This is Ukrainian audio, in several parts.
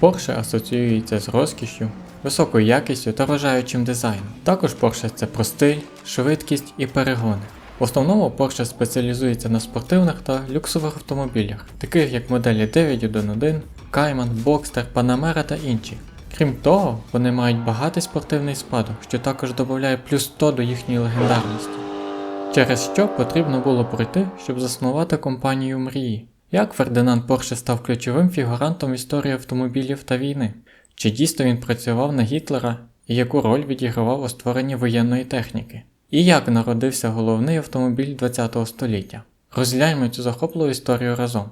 Porsche асоціюється з розкішшю, високою якістю та вражаючим дизайном. Також Porsche це про стиль, швидкість і перегони. В основному Porsche спеціалізується на спортивних та люксових автомобілях, таких як моделі 911, Cayman, Boxster, Panamera та інші. Крім того, вони мають багатий спортивний спадок, що також додає плюс 100 до їхньої легендарності. Через що потрібно було пройти, щоб заснувати компанію мрії. Як Фердинанд Порше став ключовим фігурантом історії автомобілів та війни? Чи дійсно він працював на Гітлера і яку роль відігравав у створенні воєнної техніки? І як народився головний автомобіль ХХ століття? Розгляньмо цю захопливу історію разом.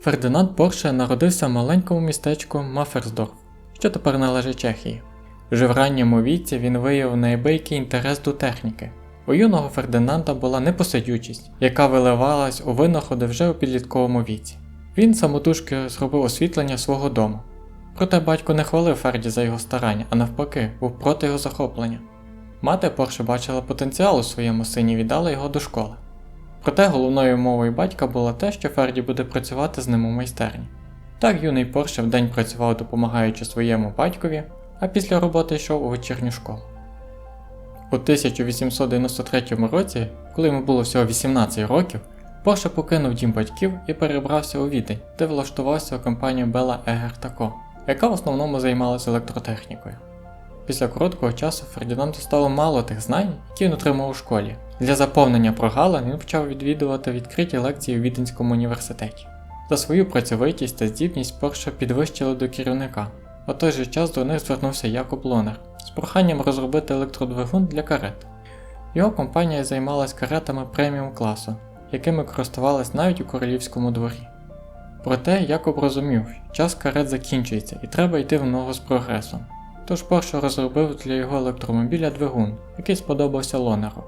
Фердинанд Порше народився в маленькому містечку Маферсдорф, що тепер належить Чехії. Вже в ранньому віці він виявив неабиякий інтерес до техніки. У юного Фердинанда була непосидючість, яка виливалась у винаходи вже у підлітковому віці. Він самотужки зробив освітлення свого дому. Проте батько не хвалив Ферді за його старання, а навпаки, був проти його захоплення. Мати Порше бачила потенціал у своєму сині і віддала його до школи. Проте головною мовою батька було те, що Ферді буде працювати з ним у майстерні. Так юний Порше вдень працював, допомагаючи своєму батькові, а після роботи йшов у вечірню школу. У 1893 році, коли йому було всього 18 років, Порше покинув дім батьків і перебрався у Відень, де влаштувався у компанію Бела Егер Ко, яка в основному займалася електротехнікою. Після короткого часу Фердінанду стало мало тих знань, які він отримав у школі. Для заповнення прогалин він почав відвідувати відкриті лекції у Віденському університеті. За свою працьовитість та здібність Порше підвищили до керівника. У той же час до них звернувся Якоб Лонер з проханням розробити електродвигун для карет. Його компанія займалась каретами преміум класу, якими користувалась навіть у королівському дворі. Проте Якоб розумів, час карет закінчується і треба йти в ногу з прогресом. Тож Порше розробив для його електромобіля двигун, який сподобався Лонеру.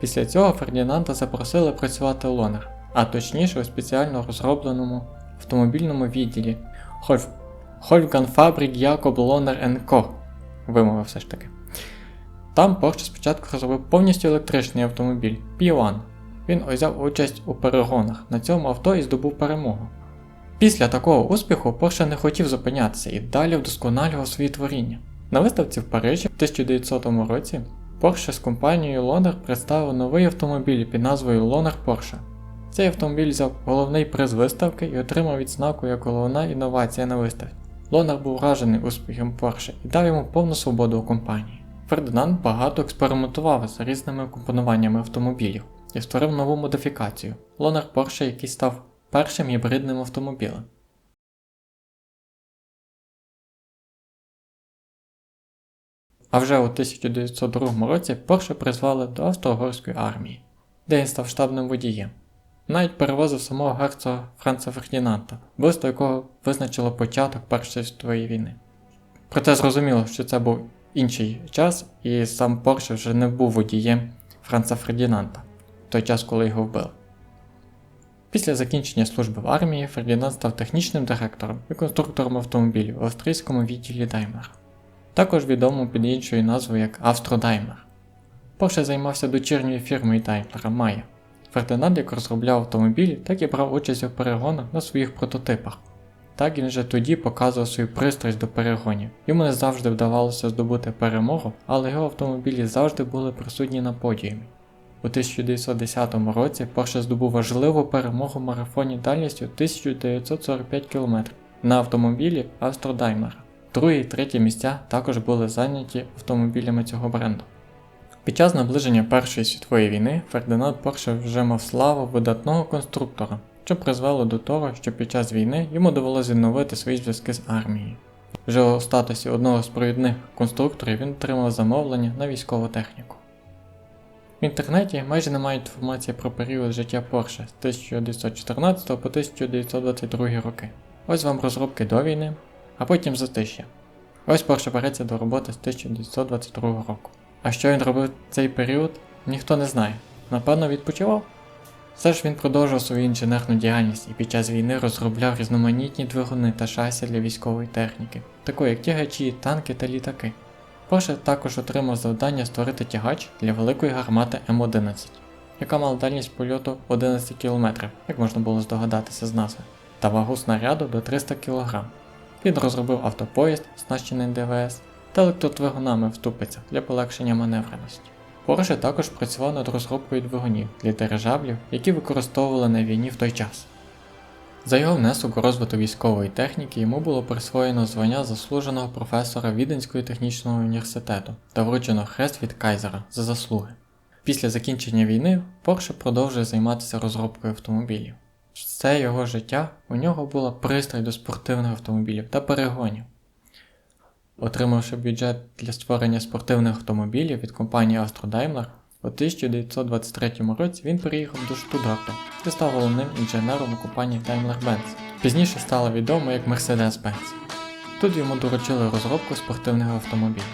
Після цього Фердінанда запросили працювати Лонер, а точніше у спеціально розробленому автомобільному відділі Хольф... Хольфган Фабрик Якоб Лонер Co. вимовив все ж таки. Там Порше спочатку розробив повністю електричний автомобіль P1. Він взяв участь у перегонах на цьому авто і здобув перемогу. Після такого успіху Порше не хотів зупинятися і далі вдосконалював свої творіння. На виставці в Парижі в 1900 році Porsche з компанією Loner представив новий автомобіль під назвою Loner Porsche. Цей автомобіль взяв головний приз виставки і отримав відзнаку як головна інновація на виставці. Лонер був вражений успіхом Porsche і дав йому повну свободу у компанії. Фердинанд багато експериментував з різними компонуваннями автомобілів і створив нову модифікацію Loner Porsche, який став першим гібридним автомобілем. А вже у 1902 році Порше призвали до Австро-Угорської армії, де він став штабним водієм. Навіть перевозив самого герцога Франца Фердінанда, вбивство якого визначило початок Першої світової війни. Проте зрозуміло, що це був інший час, і сам Порше вже не був водієм Франца Фердінанда в той час, коли його вбили. Після закінчення служби в армії Фердінанд став технічним директором і конструктором автомобілів в австрійському відділі Daimler також відомо під іншою назвою як Австродаймер. Порше займався дочірньою фірмою Daimler Мая. Фердинанд як розробляв автомобілі, так і брав участь у перегонах на своїх прототипах. Так він вже тоді показував свою пристрасть до перегонів. Йому не завжди вдавалося здобути перемогу, але його автомобілі завжди були присутні на подіумі. У 1910 році Порше здобув важливу перемогу в марафоні дальністю 1945 км на автомобілі Австродаймера. Друге і третє місця також були зайняті автомобілями цього бренду. Під час наближення Першої світової війни Фердинанд Порше вже мав славу видатного конструктора, що призвело до того, що під час війни йому довелося відновити свої зв'язки з армією. Вже у статусі одного з провідних конструкторів він отримав замовлення на військову техніку. В інтернеті майже немає інформації про період життя Порше з 1914 по 1922 роки. Ось вам розробки до війни, а потім затиш'я. Ось Порше береться до роботи з 1922 року. А що він робив цей період, ніхто не знає. Напевно, відпочивав? Все ж він продовжував свою інженерну діяльність і під час війни розробляв різноманітні двигуни та шасі для військової техніки, такої як тягачі, танки та літаки. Порше також отримав завдання створити тягач для великої гармати М11, яка мала дальність польоту 11 км, як можна було здогадатися з назви, та вагу снаряду до 300 кг. Він розробив автопоїзд, оснащений ДВС, та електродвигунами в ступицях для полегшення маневреності. Porsche також працював над розробкою двигунів для дирижаблів, які використовували на війні в той час. За його внесок у розвиток військової техніки йому було присвоєно звання заслуженого професора Віденського технічного університету та вручено хрест від Кайзера за заслуги. Після закінчення війни Порше продовжує займатися розробкою автомобілів. Все його життя у нього була пристрій до спортивних автомобілів та перегонів. Отримавши бюджет для створення спортивних автомобілів від компанії Astro Daimler, у 1923 році він переїхав до Штутгарта, де став головним інженером у компанії Daimler-Benz. Пізніше стало відомо як Mercedes-Benz. Тут йому доручили розробку спортивних автомобілів.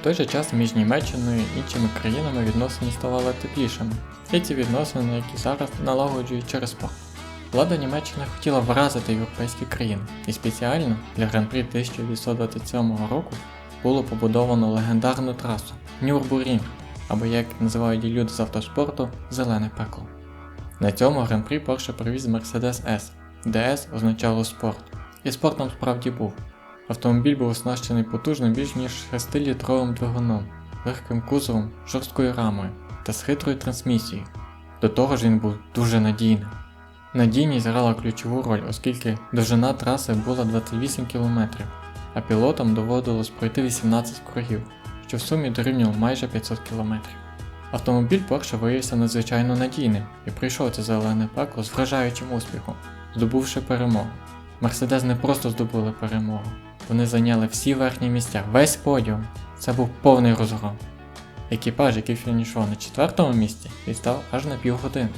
В той же час між Німеччиною і іншими країнами відносини ставали теплішими, і ці відносини, які зараз налагоджують через спорт. Влада Німеччини хотіла вразити європейські країни, і спеціально для Гран-прі 1927 року було побудовано легендарну трасу Нюрбурінг, або як називають люди з автоспорту Зелене пекло. На цьому гран-прі Porsche привіз Mercedes S, де S означало спорт. І спортом справді був. Автомобіль був оснащений потужним більш ніж 6-літровим двигуном, легким кузовом, жорсткою рамою та з хитрою трансмісією. До того ж він був дуже надійним. Надійність грала ключову роль, оскільки довжина траси була 28 км, а пілотам доводилось пройти 18 кругів, що в сумі дорівнювало майже 500 км. Автомобіль Porsche виявився надзвичайно надійним і пройшов це зелене пекло з вражаючим успіхом, здобувши перемогу. Мерседес не просто здобули перемогу, вони зайняли всі верхні місця, весь подіум. Це був повний розгром. Екіпаж, який фінішував на четвертому місці, відстав аж на півгодини.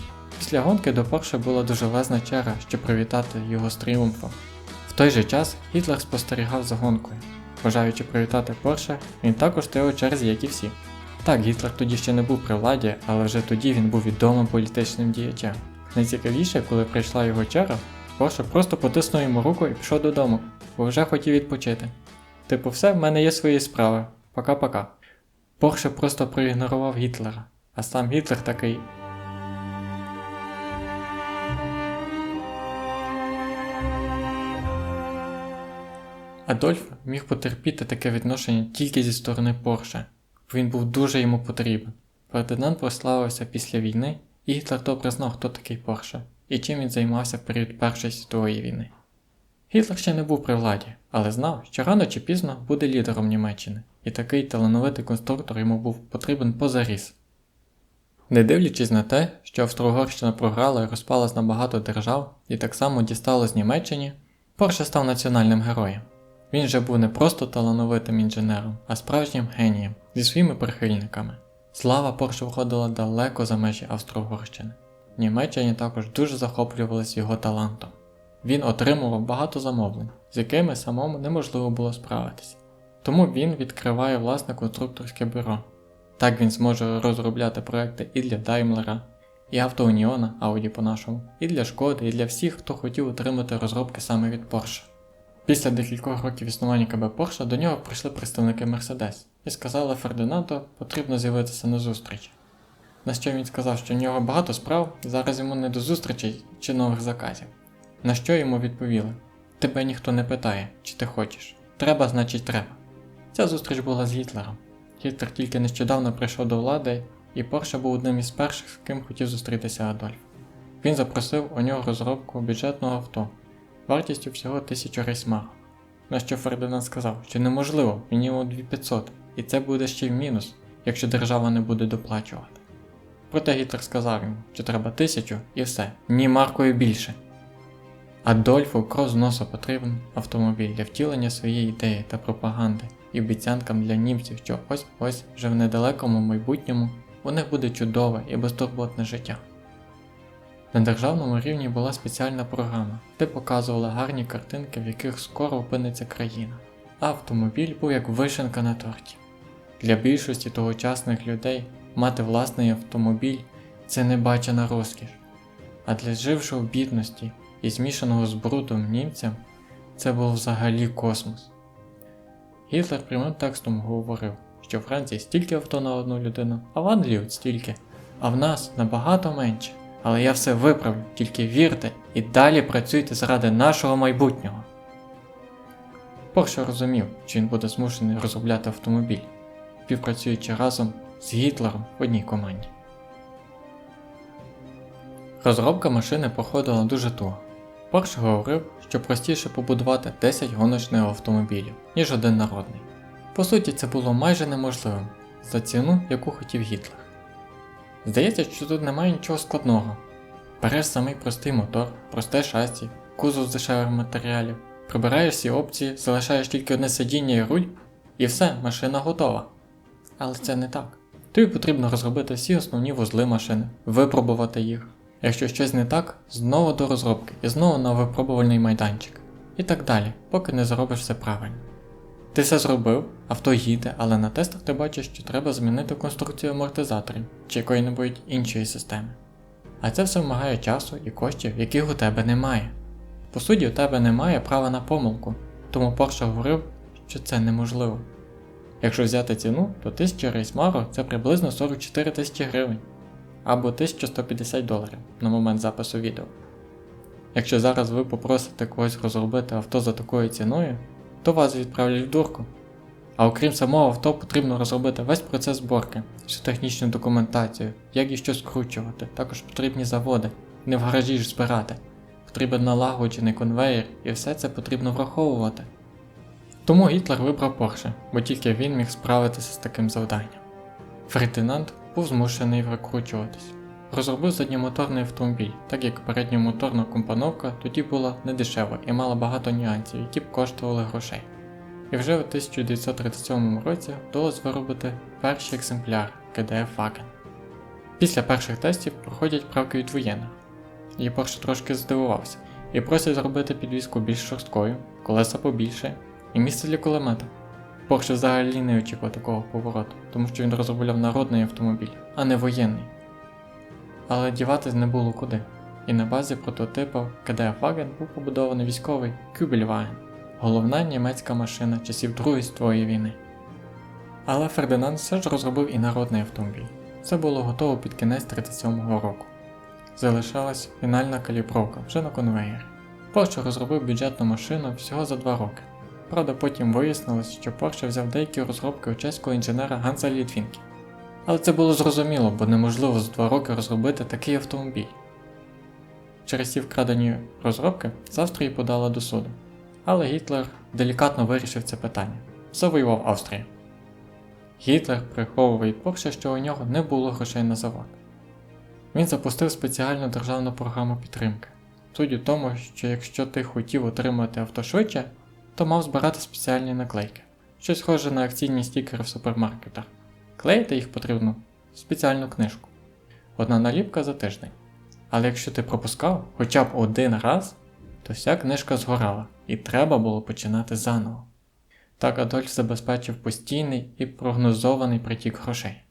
Після гонки до Порше була дуже велезна черга, щоб привітати його з тріумфом. В той же час Гітлер спостерігав за гонкою. Бажаючи привітати Порше, він також стояв черзі, як і всі. Так, Гітлер тоді ще не був при владі, але вже тоді він був відомим політичним діячем. Найцікавіше, коли прийшла його черга, Порше просто потиснув йому руку і пішов додому, бо вже хотів відпочити. Типу, все, в мене є свої справи. Пока-пока. Порше просто проігнорував Гітлера, а сам Гітлер такий. Адольф міг потерпіти таке відношення тільки зі сторони Порше, бо він був дуже йому потрібен. Фердинанд прославився після війни, і Гітлер добре знав, хто такий Порше і чим він займався в період Першої світової війни. Гітлер ще не був при владі, але знав, що рано чи пізно буде лідером Німеччини, і такий талановитий конструктор йому був потрібен позаріз. Не дивлячись на те, що Австро-Угорщина програла і розпалась на багато держав і так само дісталось Німеччині, Порше став національним героєм. Він же був не просто талановитим інженером, а справжнім генієм зі своїми прихильниками. Слава Порше виходила далеко за межі Австро-Угорщини. Німеччині також дуже захоплювалися його талантом. Він отримував багато замовлень, з якими самому неможливо було справитися. Тому він відкриває власне конструкторське бюро. Так він зможе розробляти проекти і для Daimler, і Автоуніона, Audi по-нашому, і для Шкоди, і для всіх, хто хотів отримати розробки саме від Porsche. Після декількох років існування КБ Porsche до нього прийшли представники Mercedes і сказали Фердинанду, потрібно з'явитися на зустріч. На що він сказав, що в нього багато справ, і зараз йому не до зустрічей чи нових заказів. На що йому відповіли: Тебе ніхто не питає, чи ти хочеш. Треба, значить, треба. Ця зустріч була з Гітлером. Гітлер тільки нещодавно прийшов до влади, і Порше був одним із перших, з ким хотів зустрітися Адольф. Він запросив у нього розробку бюджетного авто вартістю всього 1000 рейсмарок. На що Фердинанд сказав, що неможливо, мінімум 2500, і це буде ще й мінус, якщо держава не буде доплачувати. Проте Гітлер сказав йому, що треба тисячу і все, ні маркою більше. Адольфу кров з носа потрібен автомобіль для втілення своєї ідеї та пропаганди і обіцянкам для німців, що ось ось вже в недалекому майбутньому у них буде чудове і безтурботне життя. На державному рівні була спеціальна програма, де показували гарні картинки, в яких скоро опиниться країна, автомобіль був як вишенка на торті. Для більшості тогочасних людей мати власний автомобіль це небачена розкіш, а для жившого в бідності і змішаного з брудом німцям це був взагалі космос. Гітлер прямим текстом говорив, що в Франції стільки авто на одну людину, а в Англії от стільки, а в нас набагато менше. Але я все виправлю, тільки вірте і далі працюйте заради нашого майбутнього. Порше розумів, що він буде змушений розробляти автомобіль, співпрацюючи разом з Гітлером в одній команді. Розробка машини проходила дуже туго. Порше говорив, що простіше побудувати 10 гоночних автомобілів, ніж один народний. По суті, це було майже неможливим за ціну, яку хотів Гітлер. Здається, що тут немає нічого складного. Береш самий простий мотор, просте шасі, кузов з дешевих матеріалів, прибираєш всі опції, залишаєш тільки одне сидіння і руль, і все, машина готова. Але це не так. Тобі потрібно розробити всі основні вузли машини, випробувати їх. Якщо щось не так, знову до розробки і знову на випробувальний майданчик. І так далі, поки не зробиш все правильно. Ти все зробив, авто їде, але на тестах ти бачиш, що треба змінити конструкцію амортизаторів чи якої-небудь іншої системи. А це все вимагає часу і коштів, яких у тебе немає. По суті, у тебе немає права на помилку, тому Porsche говорив, що це неможливо. Якщо взяти ціну, то 1000 Race це приблизно 44 тисячі гривень або 1150 доларів на момент запису відео. Якщо зараз ви попросите когось розробити авто за такою ціною, то вас відправлять в дурку. А окрім самого авто, потрібно розробити весь процес зборки, всю технічну документацію, як і що скручувати, також потрібні заводи, не в гаражі ж збирати, потрібен налагоджений конвейер і все це потрібно враховувати. Тому Гітлер вибрав Порше, бо тільки він міг справитися з таким завданням. Фердинанд був змушений викручуватись. Розробив задньомоторний автомобіль, так як передньомоторна компоновка тоді була недешева і мала багато нюансів, які б коштували грошей. І вже у 1937 році вдалося виробити перший екземпляр KDF Wagen. Після перших тестів проходять правки від воєнних. І Porsche трошки здивувався і просять зробити підвіску більш шорсткою, колеса побільше і місце для кулемета. Porsche взагалі не очікував такого повороту, тому що він розробляв народний автомобіль, а не воєнний. Але діватись не було куди, і на базі прототипу Wagen був побудований військовий Kübelwagen, головна німецька машина часів Другої світової війни. Але Фердинанд все ж розробив і народний автомобіль. Це було готово під кінець 37-го року. Залишалась фінальна калібровка вже на конвеєрі. Porsche розробив бюджетну машину всього за 2 роки. Правда, потім вияснилось, що Porsche взяв деякі розробки у чеського інженера Ганса Літвінки. Але це було зрозуміло, бо неможливо за 2 роки розробити такий автомобіль. Через ці вкрадені розробки з Австрії подала до суду. Але Гітлер делікатно вирішив це питання. Завоював Австрію. Гітлер приховував від Порше, що у нього не було грошей на завод. Він запустив спеціальну державну програму підтримки. Суть у тому, що якщо ти хотів отримати авто швидше, то мав збирати спеціальні наклейки, щось схоже на акційні стікери в супермаркетах. Клеїти їх потрібно в спеціальну книжку. Одна наліпка за тиждень. Але якщо ти пропускав хоча б один раз, то вся книжка згорала, і треба було починати заново. Так Адольф забезпечив постійний і прогнозований притік грошей.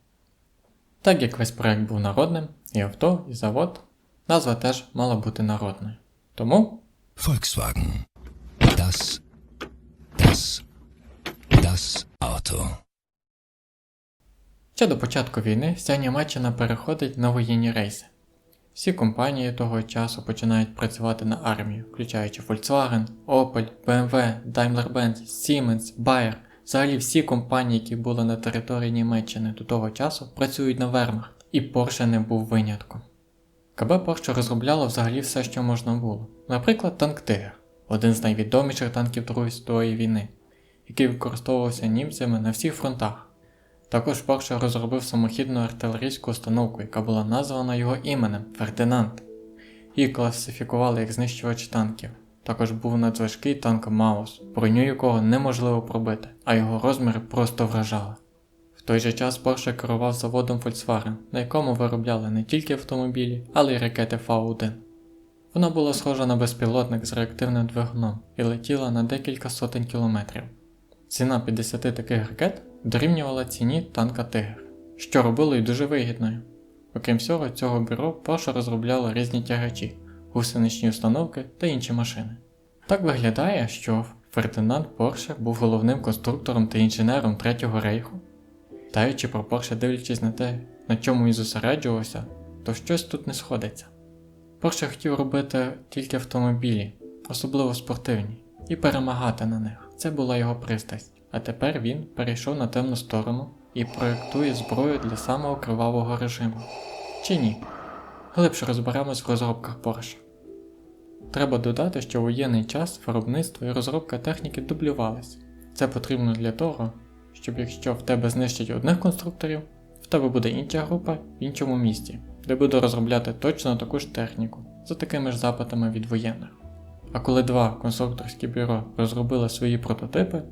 Так як весь проект був народним, і авто, і завод, назва теж мала бути народною. Тому Volkswagen. Das, das, das Auto. Ще до початку війни вся Німеччина переходить на воєнні рейси. Всі компанії того часу починають працювати на армію, включаючи Volkswagen, Opel, BMW, Daimler-Benz, Siemens, Bayer. Взагалі всі компанії, які були на території Німеччини до того часу, працюють на вермахт, і Porsche не був винятком. КБ Porsche розробляло взагалі все, що можна було. Наприклад, танк Тигр, один з найвідоміших танків Другої світової війни, який використовувався німцями на всіх фронтах. Також Porsche розробив самохідну артилерійську установку, яка була названа його іменем Фердинанд. Її класифікували як знищувач танків. Також був надважкий танк Маус, броню якого неможливо пробити, а його розміри просто вражали. В той же час Porsche керував заводом Volkswagen, на якому виробляли не тільки автомобілі, але й ракети Фау-1. Вона була схожа на безпілотник з реактивним двигуном і летіла на декілька сотень кілометрів. Ціна 50 таких ракет дорівнювала ціні танка Тигр, що робило й дуже вигідною. Окрім всього, цього бюро Porsche розробляло різні тягачі, гусеничні установки та інші машини. Так виглядає, що Фердинанд Порше був головним конструктором та інженером Третього рейху. Таючи про Порше дивлячись на те, на чому він зосереджувався, то щось тут не сходиться. Порше хотів робити тільки автомобілі, особливо спортивні, і перемагати на них. Це була його пристрасть, а тепер він перейшов на темну сторону і проєктує зброю для самого кривавого режиму. Чи ні? Глибше розберемось в розробках Porsche. Треба додати, що в воєнний час виробництво і розробка техніки дублювались. Це потрібно для того, щоб якщо в тебе знищать одних конструкторів, в тебе буде інша група в іншому місті, де буде розробляти точно таку ж техніку за такими ж запитами від воєнних. А коли два конструкторські бюро розробили свої прототипи,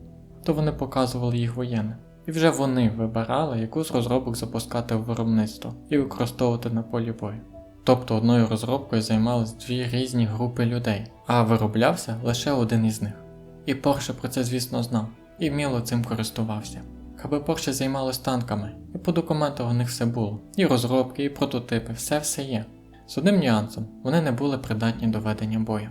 то вони показували їх воєнним. І вже вони вибирали, яку з розробок запускати в виробництво і використовувати на полі бою. Тобто одною розробкою займались дві різні групи людей, а вироблявся лише один із них. І Porsche про це, звісно, знав і вміло цим користувався. ХБ Porsche займалось танками, і по документах у них все було. І розробки, і прототипи, все все є. З одним нюансом, вони не були придатні до ведення бою.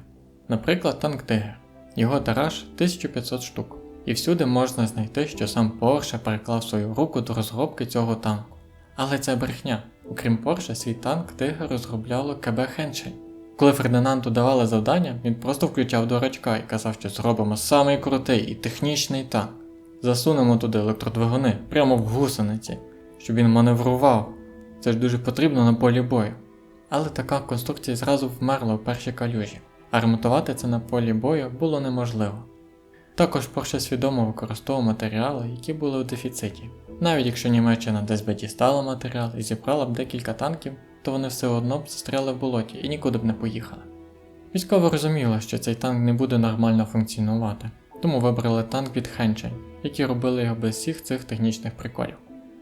Наприклад, танк Тигр. Його тираж 1500 штук. І всюди можна знайти, що сам Porsche переклав свою руку до розробки цього танку. Але це брехня. Окрім Porsche, свій танк Тигр розробляло КБ Хеншель. Коли Фердинанду давали завдання, він просто включав дурачка і казав, що зробимо самий крутий і технічний танк. Засунемо туди електродвигуни прямо в гусениці, щоб він маневрував. Це ж дуже потрібно на полі бою. Але така конструкція зразу вмерла в першій калюжі, а ремонтувати це на полі бою було неможливо. Також Porsche свідомо використовував матеріали, які були у дефіциті. Навіть якщо Німеччина десь би дістала матеріал і зібрала б декілька танків, то вони все одно б застряли в болоті і нікуди б не поїхали. Військово розуміло, що цей танк не буде нормально функціонувати, тому вибрали танк від Хенчень, які робили його без всіх цих технічних приколів.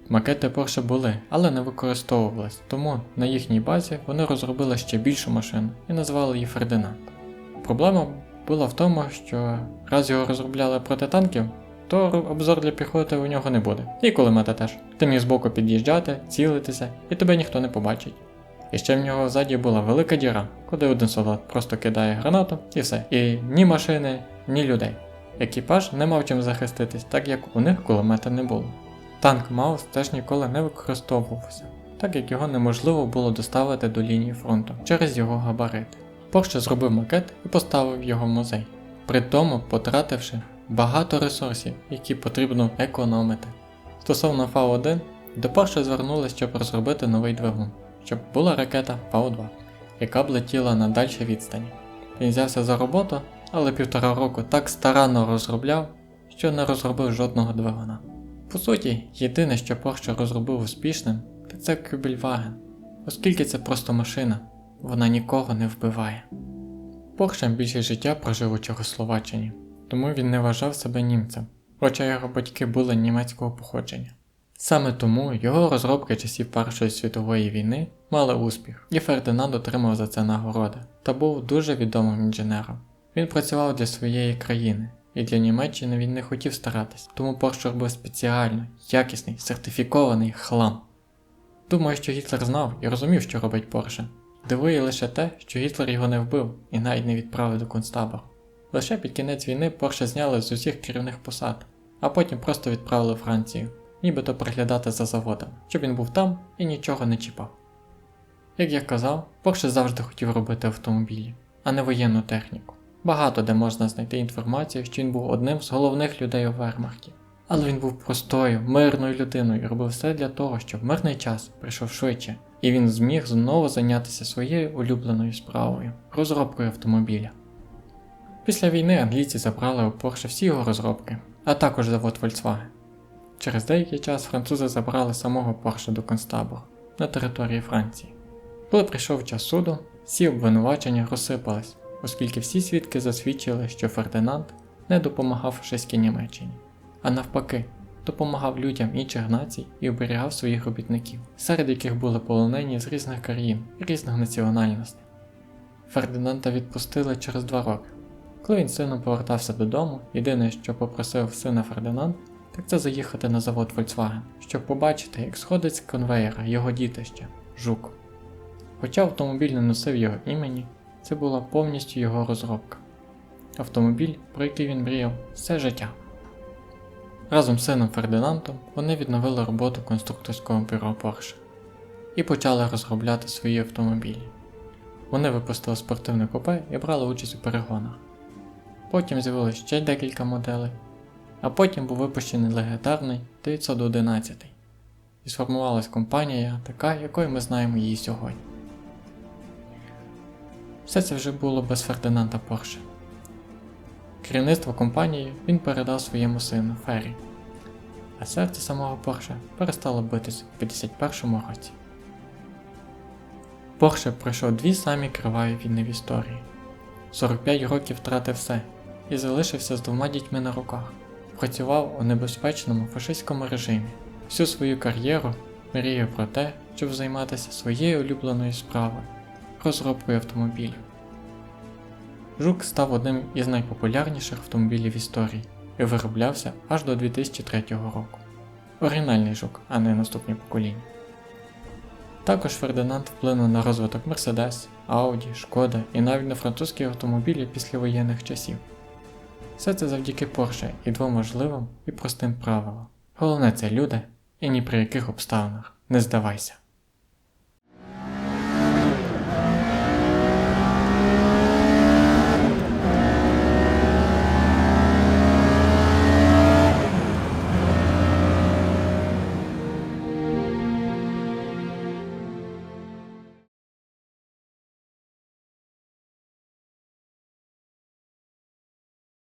Макети Porsche були, але не використовувались, тому на їхній базі вони розробили ще більшу машину і назвали її Фердинанд. Проблема була в тому, що раз його розробляли проти танків, то обзор для піхоти у нього не буде. І кулемети теж. Ти міг збоку під'їжджати, цілитися, і тебе ніхто не побачить. І ще в нього ззаді була велика діра, куди один солдат просто кидає гранату і все. І ні машини, ні людей. Екіпаж не мав чим захиститись, так як у них кулемета не було. Танк Маус теж ніколи не використовувався, так як його неможливо було доставити до лінії фронту через його габарити. Porsche зробив макет і поставив його в музей, при тому потративши багато ресурсів, які потрібно економити. Стосовно Фау-1, до Porsche звернулися, щоб розробити новий двигун, щоб була ракета Фау-2, яка б летіла на дальші відстані. Він взявся за роботу, але півтора року так старанно розробляв, що не розробив жодного двигуна. По суті, єдине, що Porsche розробив успішним, це Кюбельваген, оскільки це просто машина, вона нікого не вбиває. Порше більше життя прожив у Чехословаччині, тому він не вважав себе німцем, хоча його батьки були німецького походження. Саме тому його розробки часів Першої світової війни мали успіх, і Фердинанд отримав за це нагороди та був дуже відомим інженером. Він працював для своєї країни, і для Німеччини він не хотів старатись, тому Porsche робив спеціально, якісний, сертифікований хлам. Думаю, що Гітлер знав і розумів, що робить Porsche. Дивує лише те, що Гітлер його не вбив і навіть не відправив до концтабору. Лише під кінець війни Порше зняли з усіх керівних посад, а потім просто відправили в Францію, нібито приглядати за заводом, щоб він був там і нічого не чіпав. Як я казав, Порше завжди хотів робити автомобілі, а не воєнну техніку. Багато де можна знайти інформацію, що він був одним з головних людей у Вермахті. Але він був простою, мирною людиною і робив все для того, щоб мирний час прийшов швидше, і він зміг знову зайнятися своєю улюбленою справою розробкою автомобіля. Після війни англійці забрали у Porsche всі його розробки, а також завод Volkswagen. Через деякий час французи забрали самого Porsche до концтабору на території Франції. Коли прийшов час суду, всі обвинувачення розсипались, оскільки всі свідки засвідчили, що Фердинанд не допомагав фашистській Німеччині, а навпаки, допомагав людям інших націй і оберігав своїх робітників, серед яких були полонені з різних країн різних національностей. Фердинанда відпустили через два роки. Коли він сином повертався додому, єдине, що попросив сина Фердинанд, так це заїхати на завод Volkswagen, щоб побачити, як сходить з конвеєра його дітище Жук. Хоча автомобіль не носив його імені, це була повністю його розробка. Автомобіль, про який він мріяв все життя. Разом з сином Фердинандом вони відновили роботу конструкторського бюро Porsche і почали розробляти свої автомобілі. Вони випустили спортивне купе і брали участь у перегонах. Потім з'явилось ще декілька моделей, а потім був випущений легендарний 911. І сформувалась компанія, така, якою ми знаємо її сьогодні. Все це вже було без Фердинанда Порше. Керівництво компанії він передав своєму сину Феррі, а серце самого Порше перестало битись у 51 році. Порше пройшов дві самі криваві війни в історії. 45 років втратив все і залишився з двома дітьми на руках. Працював у небезпечному фашистському режимі. Всю свою кар'єру мріяв про те, щоб займатися своєю улюбленою справою розробкою автомобілів. Жук став одним із найпопулярніших автомобілів історії і вироблявся аж до 2003 року. Оригінальний жук, а не наступні покоління. Також Фердинанд вплинув на розвиток Мерседес, Ауді, Шкода і навіть на французькі автомобілі післявоєнних часів. Все це завдяки Порше і двом важливим і простим правилам. Головне це люди і ні при яких обставинах не здавайся.